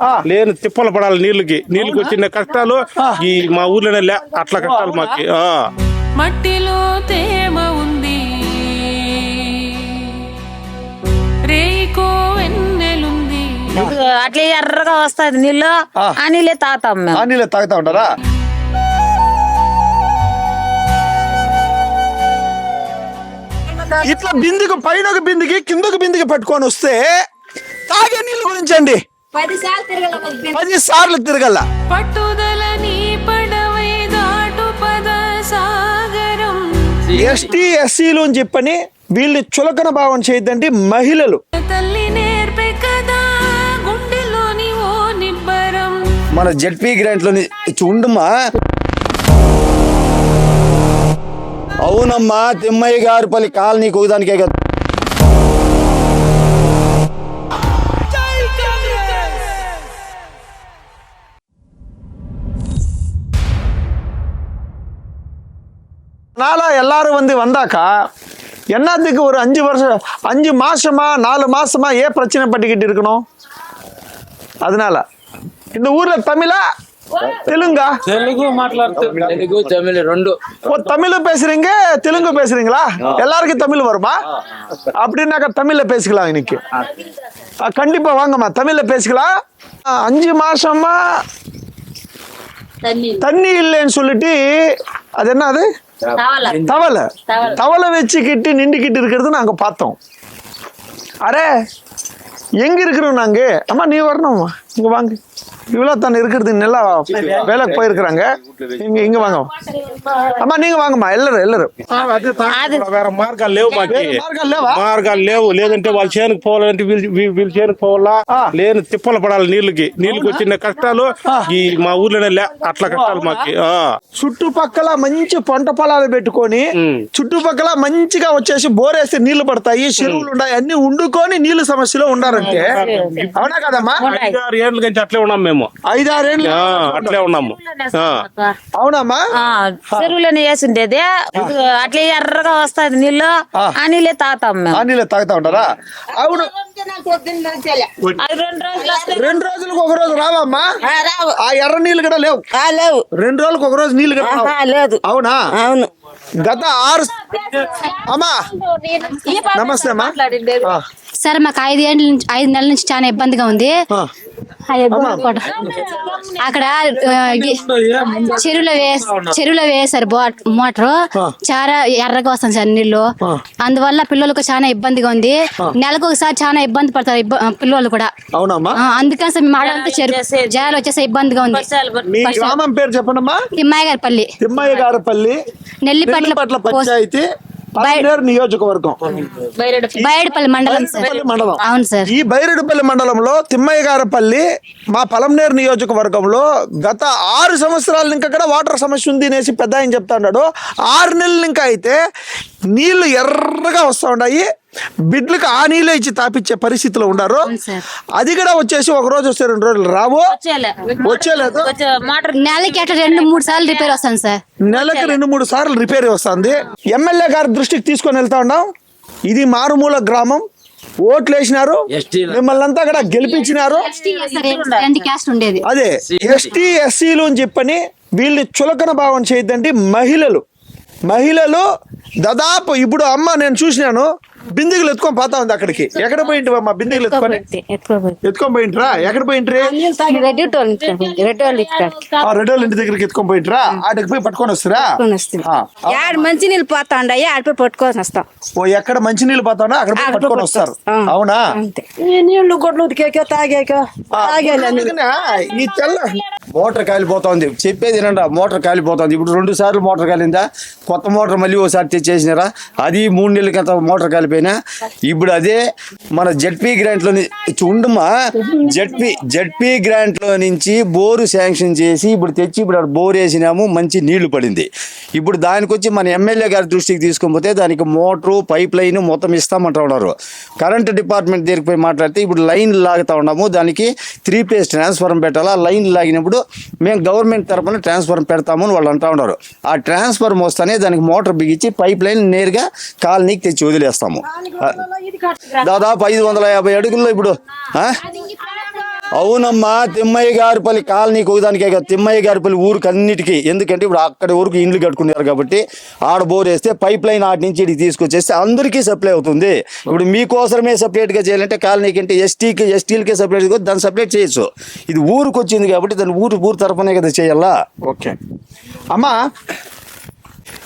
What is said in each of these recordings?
ఆ. లేని తిప్పలు పడాలి నీళ్ళకి. నీళ్ళకి వచ్చిన కష్టాలు ఈ మా ఊర్లోనే లే అట్లా కష్టాలు మాకి. ఆ. మట్టిలో తేమ ఉంది. వెన్నెలుంది. అట్లా ఎర్రగా వస్తాది నీళ్ళు. ఆ. నీళ్ళే తాగుతాం ఆ మేము నీళ్ళే తాగుతా ఉంటారా? ఇట్లా బిందుకు పైన ఒక బిందుకి కిందొక బిందుకి పట్టుకొని వస్తే తాగే నీళ్ళ గురించి అండి పది సార్లు తిరగల. పట్టుదల నీ పడవై దాటు పద సాగరం. ఎస్టీ ఎస్సీలు అని చెప్పని వీళ్ళని చులకన భావం చేయొద్దండి మహిళలు. తల్లి నేర్పే కదా గుండెలోని ఓ నిబ్బరం. మన జెడ్పీ గ్రాంట్లోని ఉండమ్మా అవునమ్మా తిమ్మయ్య గారి పల్లి కాలనీ ఒకదానికే కదా. அதனால் எல்லாரும் வந்து வந்தாக்கா என்னத்துக்கு ஒரு அஞ்சு வருஷம் அஞ்சு மாதமா நாலு மாதமா ஏன் பிரச்சனை பண்ணிக்கிட்டு இருக்கணும்? அதனால இந்த ஊரில் தமிழா தெலுங்கா? தெலுங்கு மாట్లాடுறது தமிழ் ரெண்டு ஓ தமிழ் பேசுறீங்க தெலுங்கு பேசுறீங்களா? எல்லாருக்கும் தமிழ் வருமா? அப்படின்னாக்கா தமிழ்ல பேசிக்கலாம் இன்னைக்கு. கண்டிப்பாக வாங்கம்மா தமிழ்ல பேசிக்கலாம். அஞ்சு மாசமா தண்ணி இல்லைன்னு சொல்லிட்டு அது என்ன அது? தவளை. தவளை. வச்சுக்கிட்டு நின்றுக்கிட்டு இருக்கிறது நாங்க பார்த்தோம். அரே எங்க இருக்கிறோம் நாங்க? அம்மா நீ வரணும்மா. இங்க வாங்க. இவ்வளோ தானே இருக்கிறது நல்லா வேலைக்கு போயிருக்கிறாங்க இங்க இங்க வாங்க அம்மா நீங்க வாங்கம்மா எல்லாரும் எல்லாரும் అదే తాగకుండా వేరే మార్గాలు లేవు మాకి వేరే మార్గాలు లేవా? మార్గాలు లేవు లేదంటే వాళ్ళ చేనుకు పోవాలంటే వీళ్ళు వీ- వీళ్ళ చేనుకు పోవాలా ఆ. లేని తిప్పలు పడాలి నీళ్ళకి నీళ్ళకి వచ్చిన కష్టాలు ఈ మా ఊర్లోనే లే అట్లా కష్టాలు మాకి ఆ. చుట్టుపక్కల మంచి పంట పొలాలు పెట్టుకొని ఉమ్. చుట్టుపక్కల మంచిగా వచ్చేసి బోరేస్తే నీళ్లు పడతాయి చెరువులు ఉన్నాయి అన్ని వండుకొని నీళ్లు సమస్యలో ఉండారంటే అవునా కదమ్మా ఐదారు ఏళ్ళ నుంచి అట్లే ఉన్నాం మేము ఐదారేళ్ళు. ఆ, అట్లే ఉన్నాము. అవునమ్మా. ఆ, చెరువులోనే వేసిండేది అట్లా ఎర్రగా వస్తాది నీళ్ళు. ఆ. నీళ్ళే తాగుతాం మేము. ఆ నీళ్ళు తాగుతా ఉంటారా? అవును. రెండు రోజులకు ఒక రోజు రావమ్మా? ఆ, ఎర్ర నీళ్ళు కూడా లేవు. ఆ, లేవు. రెండు రోజులకు ఒక రోజు నీళ్ళు కూడా లేదు. అవునా? అవును. గత ఆరు అమ్మా. నమస్తే అమ్మా. సార్ మాకు ఐదు ఏళ్ళ నుంచి ఐదు నెలల నుంచి చాలా ఇబ్బందిగా ఉంది. అక్కడ చెరువులో వే చెరువులో వేసారు మోటారు. చాలా ఎర్రగా వస్తుంది సార్ నీళ్ళు అందువల్ల పిల్లలకు చాలా ఇబ్బందిగా ఉంది. నెలకు ఒకసారి చాలా ఇబ్బంది పడతారు పిల్లలు కూడా. అందుకని సార్ మేము ఆడంతా చెరువు జాలు వచ్చేసి ఇబ్బందిగా ఉంది. మీ గ్రామం పేరు చెప్పండమ్మా? తిమ్మాయి గారి పల్లి. తిమ్మయ్య గారిపల్లి నెల్లిపట్ల పట్ల పంచాయతీ. పలమనేరు నియోజకవర్గం. మండలం మండలం. అవును సార్. ఈ బైరెడ్డిపల్లి మండలంలో తిమ్మయ్య గారపల్లి మా పలంనేరు నియోజకవర్గంలో గత ఆరు సంవత్సరాల ఇంకా కూడా వాటర్ సమస్య ఉంది అనేసి పెద్ద ఆయన చెప్తా ఉన్నాడు. ఆరు నెలల ఇంకా అయితే నీళ్ళు ఎర్రగా వస్తూ ఉన్నాయి. బిడ్లకు ఆ నీళ్ళే ఇచ్చి తాపిచ్చే పరిస్థితిలో ఉండారు సార్. అది కూడా వచ్చేసి ఒక రోజు వస్తే రెండు రోజులు రావు? వచ్చేలే. వచ్చేలేదు మోటార్ నెలకి అట్లా రెండు మూడు సార్లు రిపేర్ వస్తాను సార్. నెలకి రెండు మూడు సార్లు రిపేర్ వస్తుంది. ఎమ్మెల్యే గారి దృష్టికి తీసుకొని వెళ్తా ఉన్నాం. ఇది మారుమూల గ్రామం. ఓట్లు వేసినారు. మిమ్మల్ని అంతా కూడా గెలిపించినారు. రెండు క్యాస్ట్ ఉండేది. అదే ఎస్టీ ఎస్సీలు అని చెప్పని వీళ్ళని చులకన భావం చేయొద్దండి మహిళలు. మహిళలు దాదాపు ఇప్పుడు అమ్మ నేను చూసినాను బిందెలు ఎత్తుకొని పోతా ఉంది అక్కడికి. ఎక్కడ పోయింటివి అమ్మ బిందెలు ఎత్తుకొని? ఎత్తుకొని పోయింట్రా? ఎక్కడ పోయింట్రీ? ఆ రెడ్డోళ్ళ ఇంటి దగ్గరికి ఎత్తుకొని పోయింట్రా? ఆడికి పోయి పట్టుకొని వస్తారా? ఆ, ఆ. యాడ మంచి నీళ్ళు పోతా ఉండయి ఆడిపోయి పట్టుకొని వస్తాం. ఓ ఎక్కడ మంచి నీళ్ళు పోతానో అక్కడ పోయి పట్టుకొని వస్తారు. అవునా? నీళ్ళు గొడ్లు ఉతికేకో తాగేకో ఈ తెల్ల మోటార్ కాలిపోతుంది. చెప్పేది వినండి మోటార్ కాలిపోతుంది. ఇప్పుడు రెండు సార్లు మోటార్ కాలిందా? కొత్త మోటార్ మళ్ళీ ఒకసారి తెచ్చేసినారా? అది మూడు నెలల క్రితం మోటార్ కాలిపోయినా ఇప్పుడు అదే మన జెడ్పీ గ్రాంట్లో ఉండమా జెడ్పీ జెడ్పీ గ్రాంట్లో నుంచి బోరు శాంక్షన్ చేసి ఇప్పుడు తెచ్చి ఇప్పుడు బోర్ వేసినాము మంచి నీళ్ళు పడింది. ఇప్పుడు దానికి వచ్చి మన ఎమ్మెల్యే గారి దృష్టికి తీసుకొని దానికి మోటారు పైప్ లైన్ మొత్తం ఇస్తామంటా ఉన్నారు. కరెంట్ డిపార్ట్మెంట్ దగ్గరికి పోయి మాట్లాడితే ఇప్పుడు లైన్ లాగుతా ఉన్నాము దానికి త్రీ ఫేజ్ ట్రాన్స్ఫార్మర్ పెట్టాలా? లైన్ లాగినప్పుడు మేము గవర్నమెంట్ తరఫున ట్రాన్స్ఫార్మర్ పెడతాము అని వాళ్ళు అంటా ఉన్నారు. ఆ ట్రాన్స్ఫార్మర్ వస్తేనే దానికి మోటార్ బిగించి పైప్ లైన్ నేరుగా కాలనీకి తెచ్చి వదిలేస్తాము. దాదాపు ఐదు వందల యాభై అడుగుల్లో ఇప్పుడు అవునమ్మా తిమ్మయ్య గారిపల్లి కాలనీకి ఒకదానికే కాదు తిమ్మయ్య గారిపల్లి ఊరికి అన్నిటికీ ఎందుకంటే ఇప్పుడు అక్కడి ఊరికి ఇండ్లు కట్టుకున్నారు కాబట్టి ఆడ బోర్ వేస్తే పైప్ లైన్ ఆటి నుంచి ఇటు తీసుకొచ్చేస్తే అందరికీ సప్లై అవుతుంది. ఇప్పుడు మీకోసమే సపరేట్గా చేయాలంటే కాలనీకి అంటే ఎస్టీకి ఎస్టీలకే సపరేట్ దాన్ని సపరేట్ చేయొచ్చు. ఇది ఊరికి వచ్చింది కాబట్టి దాన్ని ఊరు ఊరు తరఫునే కదా చేయాలా? ఓకే. అమ్మా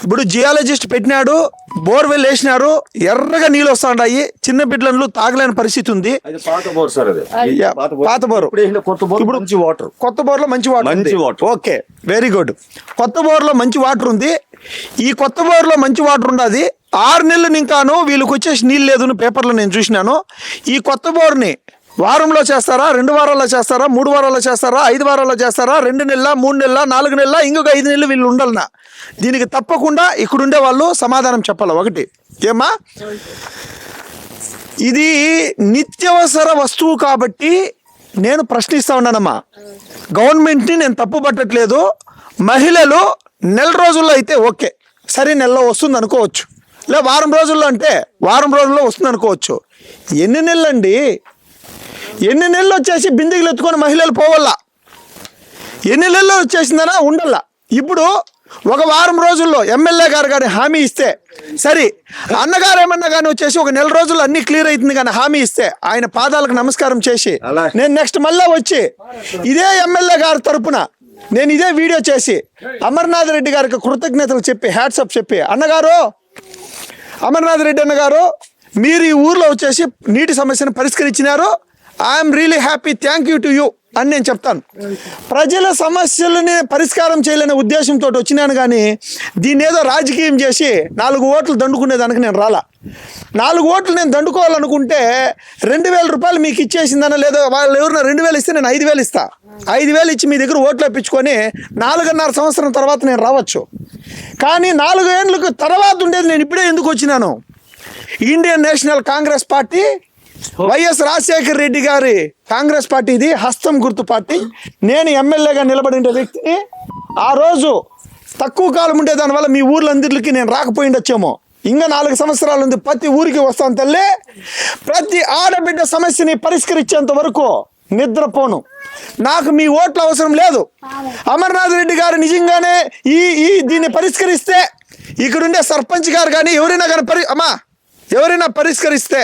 ఇప్పుడు జియాలజిస్ట్ పెట్టినాడు బోర్వెల్ వేసినారు ఎర్రగా నీళ్ళు వస్తాయి చిన్న బిడ్డలు తాగలేని పరిస్థితి ఉంది. పాత బోర్ సార్ అది. పాత బోరు. కొత్త బోర్. ఇప్పుడు మంచి వాటర్. కొత్త బోర్లో మంచి వాటర్ మంచి. వాటర్. ఓకే వెరీ గుడ్ కొత్త బోర్లో మంచి వాటర్ ఉంది. ఈ కొత్త బోర్లో మంచి వాటర్ ఉండదు. ఆరు నెలలు ఇంకాను వీళ్ళకి వచ్చేసి నీళ్ళు లేదు పేపర్లో నేను చూసినాను. ఈ కొత్త బోర్ని వారంలో చేస్తారా? రెండు వారాల్లో చేస్తారా? మూడు వారాల్లో చేస్తారా? ఐదు వారాల్లో చేస్తారా? రెండు నెలల మూడు నెలల నాలుగు నెలల ఇంకొక ఐదు నెలలు వీళ్ళు ఉండాలన్నా దీనికి తప్పకుండా ఇక్కడుండే వాళ్ళు సమాధానం చెప్పాలి ఒకటి. ఏమ్మా? ఇది నిత్యవసర వస్తువు కాబట్టి నేను ప్రశ్నిస్తా ఉన్నానమ్మా. గవర్నమెంట్ని నేను తప్పు పట్టట్లేదు మహిళలు నెల రోజుల్లో అయితే ఓకే. సరే నెలలో వస్తుంది అనుకోవచ్చు. లే వారం రోజుల్లో అంటే వారం రోజుల్లో వస్తుంది అనుకోవచ్చు. ఎన్ని నెలలండి? ఎన్ని నెలలు వచ్చేసి బిందెలు ఎత్తుకొని మహిళలు పోవాలా ఎన్ని నెలలు వచ్చేసిందనా ఉండల్లా ఇప్పుడు ఒక వారం రోజుల్లో ఎమ్మెల్యే గారు కానీ హామీ ఇస్తే సరే అన్నగారు ఏమన్నా కానీ వచ్చేసి ఒక నెల రోజుల్లో అన్ని క్లియర్ అవుతుంది కానీ హామీ ఇస్తే ఆయన పాదాలకు నమస్కారం చేసి. నేను నెక్స్ట్ మళ్ళా వచ్చి ఇదే ఎమ్మెల్యే గారి తరపున నేను ఇదే వీడియో చేసి అమర్నాథ్ రెడ్డి గారికి కృతజ్ఞతలు చెప్పి హ్యాట్సప్ చెప్పి అన్నగారు అమర్నాథ్ రెడ్డి అన్న గారు మీరు ఈ ఊర్లో వచ్చేసి నీటి సమస్యను పరిష్కరించినారు I'm really happy thank you to you అని నేను చెప్తాను. ప్రజల సమస్యలని పరిష్కారం చేయలేని ఉద్దేశంతో వచ్చినాను కానీ దీన్ని ఏదో రాజకీయం చేసి నాలుగు ఓట్లు దండుకునేదానికి నేను రాలా. నాలుగు ఓట్లు నేను దండుకోవాలనుకుంటే రెండు వేల రూపాయలు మీకు ఇచ్చేసిందన లేదో వాళ్ళు ఎవరైనా రెండు వేలు ఇస్తే నేను ఐదు వేలు ఇస్తా. ఐదు వేలు ఇచ్చి మీ దగ్గర ఓట్లు ఇప్పించుకొని నాలుగున్నర సంవత్సరం తర్వాత నేను రావచ్చు. కానీ నాలుగు ఏళ్ళకు తర్వాత ఉండేది నేను ఇప్పుడే ఎందుకు వచ్చినాను? Indian National Congress party Y S Rajasekhar Reddy గారి కాంగ్రెస్ పార్టీ ఇది హస్తం గుర్తు పార్టీ. నేను ఎమ్మెల్యేగా నిలబడిన వ్యక్తిని ఆ రోజు తక్కువ కాలం ఉండే దానివల్ల మీ ఊర్లందరికీ నేను రాకపోయిండొచ్చేమో ఇంకా నాలుగు సంవత్సరాలు ఉంది. ప్రతి ఊరికి వస్తాను తల్లి. ప్రతి ఆడబిడ్డ సమస్యని పరిష్కరించేంత వరకు నిద్రపోను. నాకు మీ ఓట్ల అవసరం లేదు. అమర్నాథ్ రెడ్డి గారు నిజంగానే ఈ ఈ దీన్ని పరిష్కరిస్తే ఇక్కడుండే సర్పంచ్ గారు కానీ ఎవరైనా కానీ పరి అమ్మా ఎవరైనా పరిష్కరిస్తే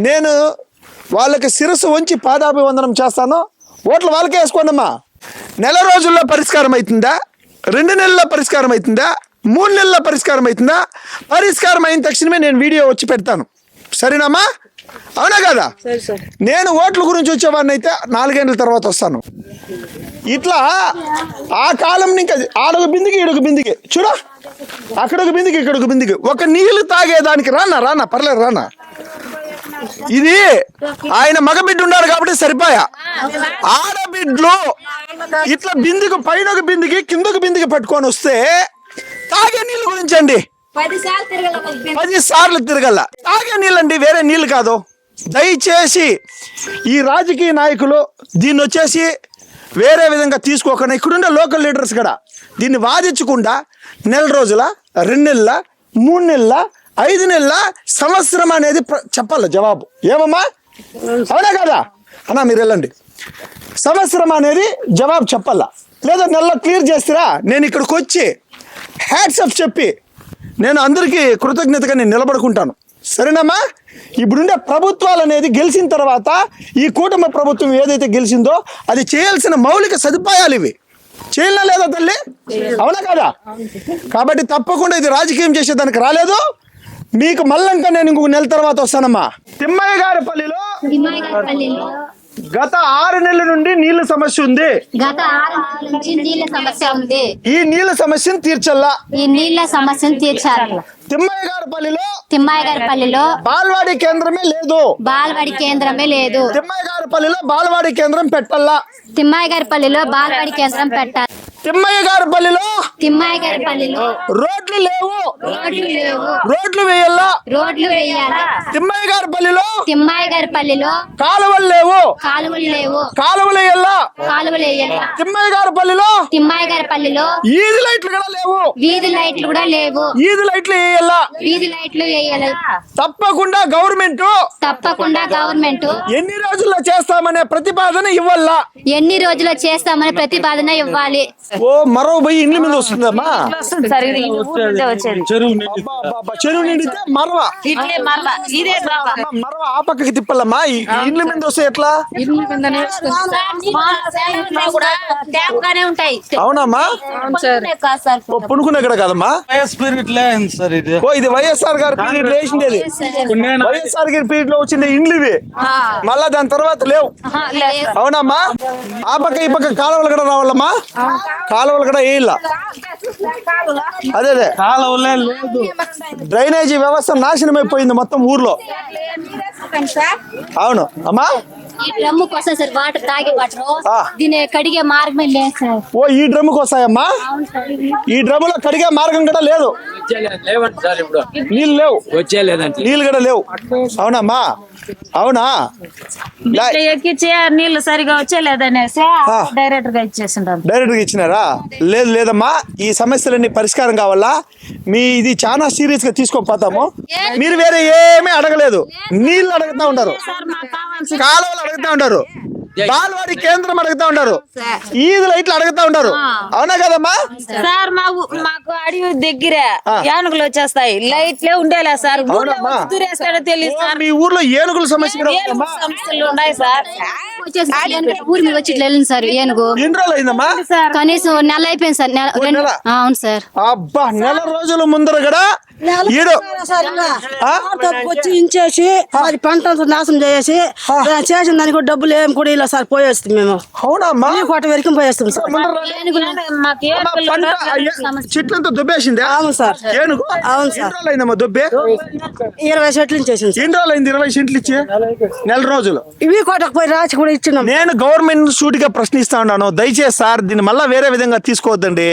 నేను వాళ్ళకి శిరస్సు వంచి పాదాభివందనం చేస్తాను. ఓట్లు వాళ్ళకే వేసుకోండి అమ్మా నెల రోజుల్లో పరిష్కారం అవుతుందా రెండు నెలల్లో పరిష్కారం అవుతుందా మూడు నెలల్లో పరిష్కారం అవుతుందా పరిష్కారం అయిన తక్షణమే నేను వీడియో వచ్చి పెడతాను. సరేనమ్మా? అవునా కదా? నేను ఓట్ల గురించి వచ్చేవాడిని అయితే నాలుగేళ్ళ తర్వాత వస్తాను. ఇట్లా ఆ కాలం ఇంకా ఆడొక బిందికి ఈడొక బిందికి. చూడ. అక్కడ ఒక బిందికి ఇక్కడ ఒక బిందికి. ఒక నీళ్ళు తాగేదానికి రానా రానా? పర్లేదు రానా? ఇది ఆయన మగబిడ్డ ఉన్నారు కాబట్టి సరిపోయా. ఆడబిడ్లు ఇట్లా బిందికి పైన ఒక బిందికి కింద ఒక బిందికి పట్టుకొని వస్తే తాగే నీళ్ళు గురించి అండి పది సార్లు తిరగల. తాగే నీళ్ళండి వేరే నీళ్ళు కాదు. దయచేసి ఈ రాజకీయ నాయకులు దీన్ని వచ్చేసి వేరే విధంగా తీసుకోకుండా. ఇక్కడుండే లోకల్ లీడర్స్ కూడా దీన్ని వాదించకుండా నెల రోజుల రెండు నెలల మూడు నెలల ఐదు నెలల సంవత్సరం అనేది చెప్పాలి జవాబు. ఏమమ్మా? అవునా కదా? అన్నా మీరు వెళ్ళండి. సంవత్సరం అనేది జవాబు చెప్పాలా. లేదా నెలలో క్లియర్ చేస్తారా నేను ఇక్కడికి వచ్చి హ్యాట్సప్ చెప్పి నేను అందరికీ కృతజ్ఞతగా నేను నిలబడుకుంటాను. సరేనమ్మా? ఇప్పుడుండే ప్రభుత్వాలు అనేది గెలిచిన తర్వాత ఈ కూటమి ప్రభుత్వం ఏదైతే గెలిచిందో అది చేయాల్సిన మౌలిక సదుపాయాలు ఇవి. చేయాలా లేదా తల్లి? అవునా కదా? కాబట్టి తప్పకుండా ఇది రాజకీయం చేసేదానికి రాలేదు. మీకు మళ్ళంకా నేను ఇంకొక నెల తర్వాత వస్తానమ్మా. తిమ్మయ్య గారి పల్లిలో గత ఆరు నెలల నుండి నీళ్ళ సమస్య ఉంది. గత ఆరు నెలల నుంచి నీళ్ళ సమస్య ఉంది. ఈ నీళ్ళ సమస్యను తీర్చల్లా? ఈ నీళ్ళ సమస్యను తీర్చాలి. తిమ్మయ్య గారి పల్లిలో తిమ్మాయి గారి పల్లిలో బాల్వాడి కేంద్రమే లేదు. బాలబడి కేంద్రమే లేదు. తిమ్మయ్య గారి పల్లిలో బాలవాడి కేంద్రం పెట్టల్లా? తిమ్మాయి గారి పల్లిలో బాలబడి కేంద్రం పెట్టాలి. తిమ్మయ్య గారి పల్లిలో తిమ్మాయి గారి పల్లిలో రోడ్లు లేవు. రోడ్లు లేవు. రోడ్లు వేయాలా? రోడ్లు వేయాలి? తిమ్మయ్య గారి పల్లిలో తిమ్మాయి గారి పల్లిలో కాలువలు లేవు. కాలువలు లేవు. కాలువలు వేయాలా? కాలువలు వేయాలి? తిమ్మయ్య గారి పల్లిలో తిమ్మాయి గారి పల్లిలో ఈది లైట్లు కూడా లేవు. వీధి లైట్లు కూడా లేవు. ఈది లైట్లు వేయాలా? వీధి లైట్లు వేయాలి. తప్పకుండా గవర్నమెంట్ తప్పకుండా గవర్నమెంట్. ఎన్ని రోజుల్లో చేస్తామనే ప్రతిపాదన ఇవ్వాలా? ఎన్ని రోజులు చేస్తామని ప్రతిపాదన ఇవ్వాలి. ఓ మరో పోయి ఇండ్ల మీద వస్తుందమ్మా. వస్తుంది సార్ ఇది ఊరు నుండే వచ్చేది అబ్బా, చెరువు నిండితే మరవ. ఇట్లే మరలా ఇదే అమ్మా, మరవ ఆ పక్కకి తిప్పాలమ్మా. ఈ ఇండ్ల మీద వస్తే ఎట్లా? కూడా ట్యాప్ గానే ఉంటాయి అవునమ్మా. కాదు సార్ ఓ పుణుకునే ఇక్కడ కదమ్మా. స్పిరిట్ లేదు సార్ ఇది. ఓ ఇది వైఎస్ఆర్ గారి పీరియడ్లో వేసిండేది వైఎస్ఆర్ గారి పీరియడ్ లో వచ్చింది ఇండ్లు ఇవి మళ్ళా దాని తర్వాత లేవు. అవునమ్మా. ఆ పక్క ఈ పక్క కాలువలు కూడా రావాలమ్మా. కాలువలు కూడా వేయాల అదే అదే. కాలువలే లేదు. డ్రైనేజీ వ్యవస్థ నాశనం అయిపోయింది మొత్తం ఊర్లో. అవును. అమ్మా. ఈ డ్రమ్ము కోసం సార్ వాటర్ తాగే వాటర్. ఆ. దీని కడిగే మార్గమే లేదు సార్. ఓ ఈ డ్రమ్ముకి వస్తాయమ్మా ఈ డ్రమ్ములో కడిగే మార్గం కూడా లేదు? లేవండి సార్ ఇప్పుడు. నీళ్ళు లేవు. వచ్చేలేదంటే నీళ్ళు కూడా లేవు. అవునమ్మా. అవునా? లా- ఇట్లా ఎక్కించి ఆ నీళ్ళు సరిగా వచ్చేలేదనేసి ఆ. డైరెక్ట్గా ఇచ్చేసింటాం డైరెక్ట్గా ఇచ్చినారా? లేదు లేదమ్మా. ఈ సమస్యలన్నీ పరిష్కారం కావాలా? మీ ఇది చాలా సీరియస్గా తీసుకొని పోతాము. మీరు వేరే ఏమీ అడగలేదు. నీళ్ళు అడుగుతా ఉంటారు. సార్? మాకు కావాల్సి కాలువలు అడుగుతా ఉంటారు. బాలవాడి కేంద్రం అడుగుతా ఉంటారు. ఈది లైట్లు అడుగుతా ఉంటారు. అవునా కదమ్మా? సార్ మా ఊ- మాకు అడవి దగ్గర ఆ. యానుగులు వచ్చేస్తాయి. లైట్లే ఉండేలా సార్. దూరేస్తాడో తెలియదు సార్. మీ ఊర్లో ఏనుగుల సమస్య? సమస్యలు ఉన్నాయి సార్. ఊరి మీద వచ్చి వెళ్ళింది సార్ ఏనుగు. ఎన్ని రోజులు అయిందమ్మా? కనీసం నెల అయిపోయింది సార్. అవును సార్. అబ్బా నెల రోజుల ముందర కూడా ఈడు వచ్చి ఇంచేసి అది పంట నాశనం చేసేసి దాన్ని చేసిన దానికి కూడా డబ్బులు ఏం కూడా ఇలా సార్ పోయేస్తాం మేము. కోట వరకు పోయేస్తాం సార్. చెట్లంతా దుబ్బేసిందే? అవును సార్. ఏనుగు? అవును సార్. దుబ్బే? ఇరవై సెట్లు చేసింది ఎన్ని రోజులు అయింది ఇరవై సెంట్లు ఇచ్చి? నెల రోజులు. ఇవి కోటకు పోయి రాసి కూడా ఇచ్చినాం. నేను గవర్నమెంట్ సూటిగా ప్రశ్నిస్తా ఉన్నాను. దయచేసి సార్ దీన్ని మళ్ళా వేరే విధంగా తీసుకోవద్దండి.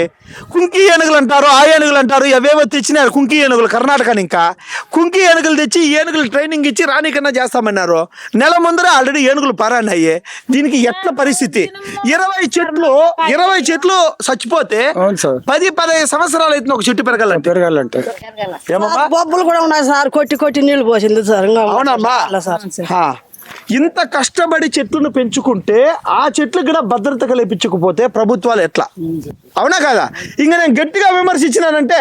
కుంకి ఏనుగులు అంటారు ఆ ఏనుగులు అంటారు అవేవో తెచ్చినారు కుంకి ఏనుగులు. కర్ణాటక ఇంకా. కుంకి ఏనుగులు తెచ్చి ఏనుగులు ట్రైనింగ్ ఇచ్చి రానికన్నా చేస్తామన్నారు. నెల ముందర ఆల్రెడీ ఏనుగులు పారాన్నాయి దీనికి ఎట్ల పరిస్థితి? ఇరవై చెట్లు ఇరవై చెట్లు చచ్చిపోతే పది పదహైదు సంవత్సరాలు అయితే ఒక చెట్టు పెరగాలంటే. పెరగాలంటే. బొబ్బులు కూడా ఉన్నాయి సార్. కొట్టి కొట్టి నీళ్ళు పోసింది సార్. అవునమ్మా. అలా సార్. హా. ఇంత కష్టపడి చెట్లను పెంచుకుంటే ఆ చెట్లు కూడా భద్రత కల్పించకపోతే ప్రభుత్వాలు ఎట్లా? అవునా కదా? ఇంకా నేను గట్టిగా విమర్శించినానంటే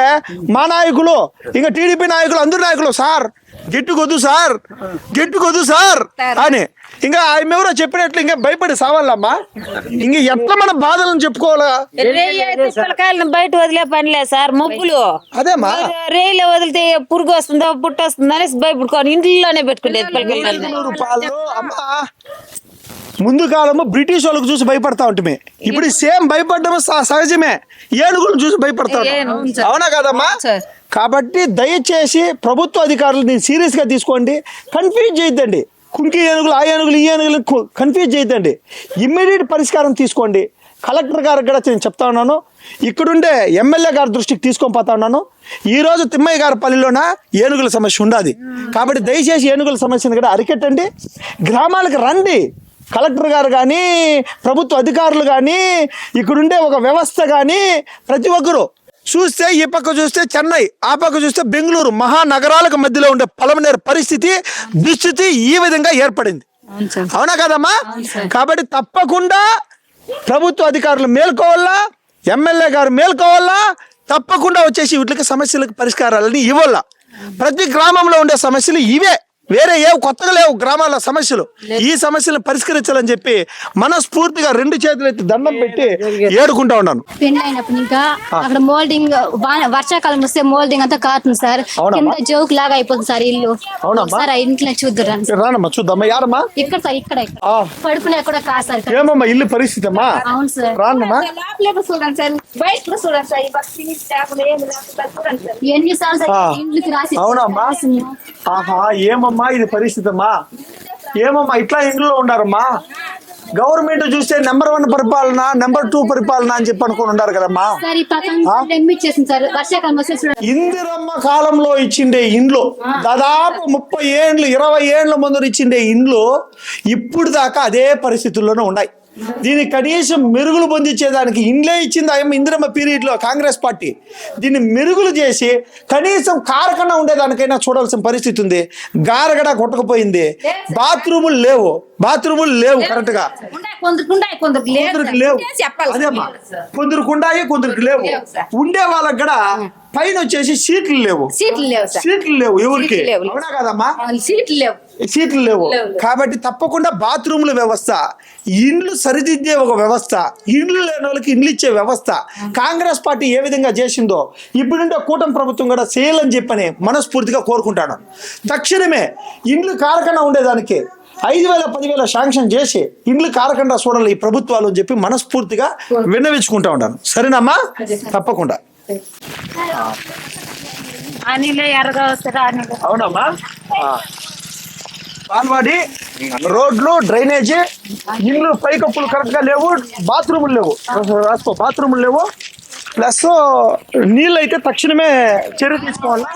మా నాయకులు ఇంకా టీడీపీ నాయకులు అందరు నాయకులు సార్ గెట్టుకొద్దు సార్ గెట్టుకొద్దు సార్ అని. ఇంకా ఆమె ఎవరో చెప్పినట్లు ఇంకా భయపడి సావాలమ్మా. ఇంక ఎట్లా మన బాధలను చెప్పుకోవాలా? పిల్లకాయలను బయట వదిలే పని లేదు సార్ ముప్పులు అదేమ్మా రేయిలో వదిలితే పురుగు వస్తుందో పుట్ట వస్తుందో అనేసి భయపడుకోని ఇంట్లోనే పెట్టుకునేది రూపాయలు అమ్మా. ముందు కాలము బ్రిటిష్ వాళ్ళకు చూసి భయపడతా ఉంటుంది ఇప్పుడు సేమ్ భయపడడం సహజమే. ఏనుగులను చూసి భయపడతా. అవునా కదమ్మా? సార్. కాబట్టి దయచేసి ప్రభుత్వ అధికారులు దీన్ని సీరియస్గా తీసుకోండి. కన్ఫ్యూజ్ చేయొద్దండి. కుంకి ఏనుగులు ఆ ఏనుగులు ఈ ఏనుగులు కన్ఫ్యూజ్ చేయొద్దండి. ఇమ్మీడియట్ పరిష్కారం తీసుకోండి. కలెక్టర్ గారికి కూడా నేను చెప్తా ఉన్నాను. ఇక్కడుండే ఎమ్మెల్యే గారి దృష్టికి తీసుకొని పోతా ఉన్నాను. ఈరోజు తిమ్మయ్య గారి పల్లెలోన ఏనుగుల సమస్య ఉండాది. కాబట్టి దయచేసి ఏనుగుల సమస్యను కూడా అరికెట్టండి. గ్రామాలకు రండి. కలెక్టర్ గారు కానీ ప్రభుత్వ అధికారులు కానీ ఇక్కడుండే ఒక వ్యవస్థ కానీ ప్రతి ఒక్కరూ చూస్తే ఈ పక్క చూస్తే చెన్నై ఆ పక్క చూస్తే బెంగళూరు మహానగరాలకు మధ్యలో ఉండే పొలమనేరు పరిస్థితి దుస్థితి ఈ విధంగా ఏర్పడింది. అవునా కదమ్మా? కాబట్టి తప్పకుండా ప్రభుత్వ అధికారులు మేల్కోవాలా? ఎమ్మెల్యే గారు మేల్కోవాలా? తప్పకుండా వచ్చేసి వీటికి సమస్యలకు పరిష్కారాలని ఇవ్వాల? ప్రతి గ్రామంలో ఉండే సమస్యలు ఇవే. వేరే ఏ కొత్తగా లేవు గ్రామాల సమస్యలు. ఈ సమస్యలను పరిష్కరించాలని చెప్పి మనస్ఫూర్తిగా రెండు చేతులు ఎత్తి దండం పెట్టి ఏడుకుంటా ఉన్నాను. పెళ్ళి అయినప్పుడు ఇంకా అక్కడ మోల్డింగ్ వర్షాకాలం వస్తే మోల్డింగ్ అంతా కారుతుంది సార్. కింద జోక్ లాగా అయిపోతుంది సార్ ఇల్లు. సార్ ఆ ఇంట్లో చూద్దరు రానమ్మా చూద్దామా యారమ్మా? ఇక్కడ సార్ ఇక్కడ. పడుకునే కూడా కాదు సార్. ఏమమ్మా ఇల్లు పరిస్థితి అమ్మా అవును సార్. రానమ్మా. ఎన్నిసార్లు సార్. ఆ. ఇంట్లోకి రాసి అవునమ్మా. ఆహా ఏమమ్మా ఇది పరిస్థితి అమ్మా ఏమమ్మా ఇట్లా ఇంట్లో ఉండారమ్మా? గవర్నమెంట్ చూస్తే నెంబర్ వన్ పరిపాలన నెంబర్ టూ పరిపాలన అని చెప్పి అనుకుని ఉండారు కదమ్మా? ఇందిరమ్మ కాలంలో ఇచ్చిండే ఇండ్లు దాదాపు ముప్పై ఏండ్లు ఇరవై ఏండ్ల ముందు ఇచ్చిండే ఇండ్లు ఇప్పుడు దాకా అదే పరిస్థితుల్లోనే ఉన్నాయి. దీనికి కనీసం మెరుగులు పొందించేదానికి ఇండ్లే ఇచ్చింది ఆయమ్మ ఇందిరమ్మ పీరియడ్లో కాంగ్రెస్ పార్టీ. దీన్ని మెరుగులు చేసి కనీసం కారకన్నా ఉండేదానికైనా చూడాల్సిన పరిస్థితి ఉంది. గారగడ కొట్టకపోయింది. బాత్రూములు లేవు. బాత్రూములు లేవు కరెక్ట్గా. కొందరికి లేవు. అదేమ్మా కొందరికి ఉండాయి కొందరికి లేవు. ఉండే వాళ్ళకి కూడా పైన వచ్చేసి సీట్లు లేవు. సీట్లు లేవు సీట్లు లేవు ఎవరికి. అవునా కదమ్మా? సీట్లు లేవు. సీట్లు లేవు. కాబట్టి తప్పకుండా బాత్రూముల వ్యవస్థ ఇండ్లు సరిదిద్దే ఒక వ్యవస్థ ఇండ్లు లేని వాళ్ళకి ఇండ్లు ఇచ్చే వ్యవస్థ. కాంగ్రెస్ పార్టీ ఏ విధంగా చేసిందో ఇప్పుడుండే కూటమి ప్రభుత్వం కూడా చేయాలని చెప్పని మనస్ఫూర్తిగా కోరుకుంటాను. తక్షణమే ఇండ్లు కారకన్నా ఉండేదానికి ఐదు వేల పదివేల శాంక్షన్ చేసి ఇండ్లు కారకుండా చూడాలి ఈ ప్రభుత్వాలు అని చెప్పి మనస్ఫూర్తిగా విన్నవించుకుంటా ఉంటాను సరేనమ్మా? తప్పకుండా. అవునమ్మా. పాల్వాడి రోడ్లు డ్రైనేజీ ఇండ్లు పైకప్పులు కరెక్ట్గా లేవు బాత్రూములు లేవు. రాసుకో బాత్రూములు లేవు. ప్లస్ నీళ్ళు అయితే తక్షణమే చర్య తీసుకోవాలా?